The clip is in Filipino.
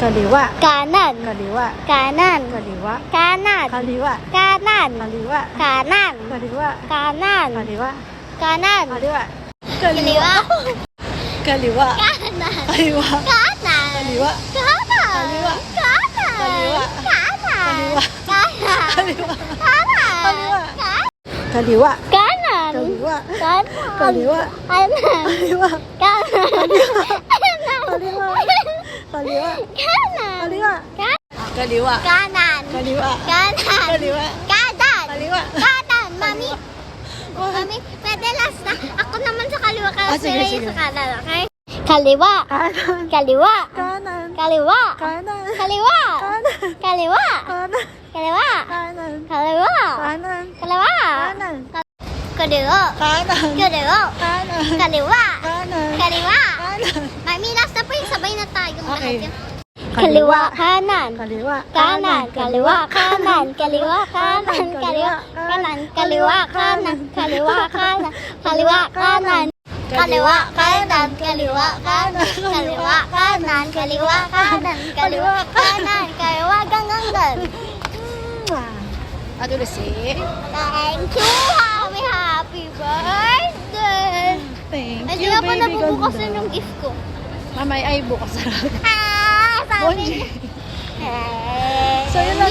Kaliwa. Kanan. Kaliwa. Kanan. Kaliwa. Kanan. Kaliwa. Kanan. Kaliwa. Kanan. Kaliwa. Kanan. Kaliwa. Kanan. Kaliwa. Kaliwa. Kaliwa. Kanan. Kaliwa. Kanan. Kaliwa. Kanan. Kaliwa. Kanan. Kaliwa. Kanan. Kaliwa. Kaliwa. Kanan. Kaliwa. Kanan. Kaliwa. Kanan. Kaliwa. Kanan. Kaliwa. Kanan. Kaliwa. Kanan. Kaliwa. Kanan. Kaliwa. Kanan. Kaliwa. Kanan. Kaliwa. Kanan. Kaliwa. Kanan. Mami. Mami, pwede last na. Ako naman sa kaliwa ka. Ah, sige, sila sige. yung sa kanan, okay? Kaliwa. Kanan. Kaliwa. Kanan. Kaliwa. Kanan. Kaliwa. Kanan. Kaliwa. Kanan. Kaliwa. Kanan. Kaliwa. Kanan. Kaliwa. Kanan. Kaliwa. Kanan. Kaliwa. Kanan. Kaliwa. Kanan. Kaliwa. Okay. Kaliwa. Kanan. Kaliwa. Kanan, kaliwa, kanan, kaliwa, kanan, kaliwa, kanan, kaliwa, kanan, kaliwa, kanan, kaliwa, kanan, kaliwa, kanan, kaliwa, kanan, kaliwa, kanan, kaliwa, kanan, kaliwa, kanan, kaliwa, gangan, Ate Lucy. Thank you, happy, happy birthday! Thank Ay, di you, pa baby nabubukas ganda. na yung gift ko. Mamay ay bukas sarap. Ah, sabi. So, yun lang,